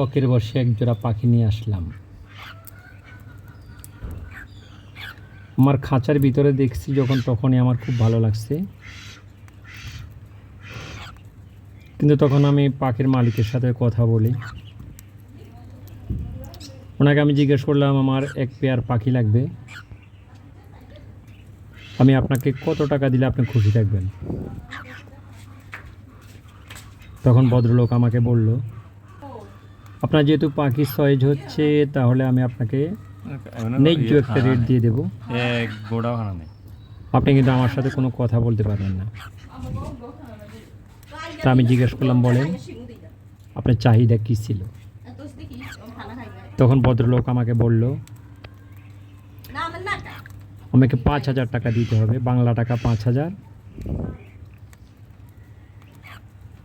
শখের বসে এক জোড়া পাখি নিয়ে আসলাম। আমার খাঁচার ভিতরে দেখছি যখন তখনই আমার খুব ভালো লাগছে। কিন্তু তখন আমি পাখির মালিকের সাথে কথা বলি। ওনাকে আমি জিজ্ঞেস করলাম, আমার এক পেয়ার পাখি লাগবে। আমি আপনাকে কত টাকা দিলে আপনি খুশি থাকবেন? তখন ভদ্রলোক আমাকে বলল আপনার যেহেতু পাখি সয়েজ হচ্ছে তাহলে আমি আপনাকে ন্যায্য একটা রেট দিয়ে দেবো। এক নেই। আপনি কিন্তু আমার সাথে কোনো কথা বলতে পারবেন না। তা আমি জিজ্ঞেস করলাম বলেন আপনার চাহিদা কী ছিল? তখন ভদ্রলোক আমাকে বলল আমাকে পাঁচ হাজার টাকা দিতে হবে বাংলা টাকা পাঁচ হাজার।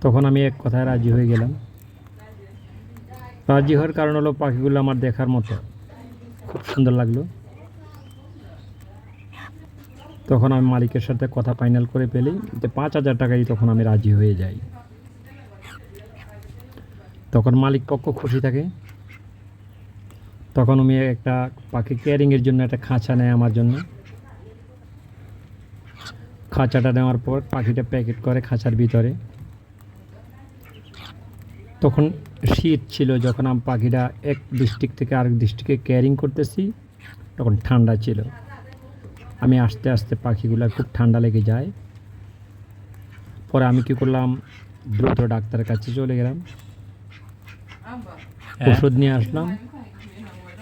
তখন আমি এক কথায় রাজি হয়ে গেলাম। রাজি হওয়ার কারণ হলো পাখিগুলো আমার দেখার মতো। খুব সুন্দর লাগল। তখন আমি মালিকের সাথে কথা ফাইনাল করে পেলি যে পাঁচ হাজার টাকাই তখন আমি রাজি হয়ে যাই। তখন মালিক পক্ষ খুশি থাকে। তখন আমি একটা পাখি কেয়ারিংয়ের জন্য একটা খাঁচা নেয় আমার জন্য। খাঁচাটা নেওয়ার পর পাখিটা প্যাকেট করে খাঁচার ভিতরে। তখন শীত ছিল যখন আমি পাখিরা এক ডিস্ট্রিক্ট থেকে আরেক ডিস্ট্রিক্টে কেয়ারিং করতেছি তখন ঠান্ডা ছিল। আমি আস্তে আস্তে পাখিগুলো খুব ঠান্ডা লেগে যায়। পরে আমি কি করলাম দ্রুত ডাক্তারের কাছে চলে গেলাম। ওষুধ নিয়ে আসলাম।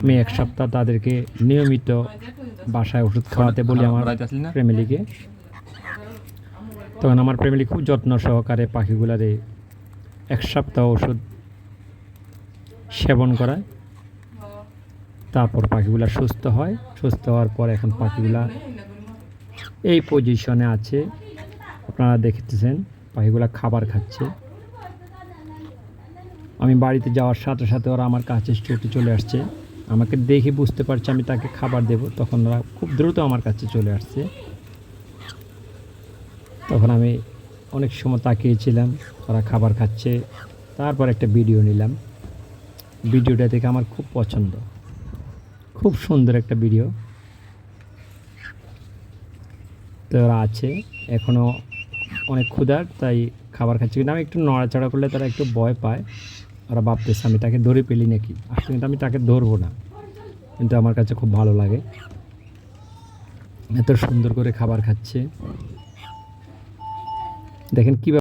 আমি এক সপ্তাহ তাদেরকে নিয়মিত বাসায় ওষুধ খাওয়াতে বলি আমার বাড়াইতে ফ্যামিলিকে তখন আমার ফ্যামিলি খুব যত্ন সহকারে পাখিগুলারে এক সপ্তাহ ওষুধ সেবন করায়। তারপর পাখিগুলা সুস্থ হয়। সুস্থ হওয়ার পর এখন পাখিগুলা এই পজিশনে আছে। আপনারা দেখতেছেন, পাখিগুলা খাবার খাচ্ছে। আমি বাড়িতে যাওয়ার সাথে সাথে ওরা আমার কাছে ছুটে চলে আসছে। আমাকে দেখে বুঝতে পারছে আমি তাকে খাবার দেব। তখন ওরা খুব দ্রুত আমার কাছে চলে আসছে। তখন আমি অনেক সময় তাকিয়েছিলাম, ওরা খাবার খাচ্ছে। তারপর একটা ভিডিও নিলাম। ভিডিওটা দেখে আমার খুব পছন্দ। খুব সুন্দর একটা ভিডিও তো ওরা আছে এখনও অনেক ক্ষুধার, তাই খাবার খাচ্ছে কিন্তু আমি একটু নড়াচড়া করলে তারা একটু ভয় পায়। ওরা ভাবতেছে, আমি তাকে ধরে পেলি নাকি? আসলে কিন্তু আমি তাকে ধরবো না। কিন্তু আমার কাছে খুব ভালো লাগে। এত সুন্দর করে খাবার খাচ্ছে। দেখেন কীভাবে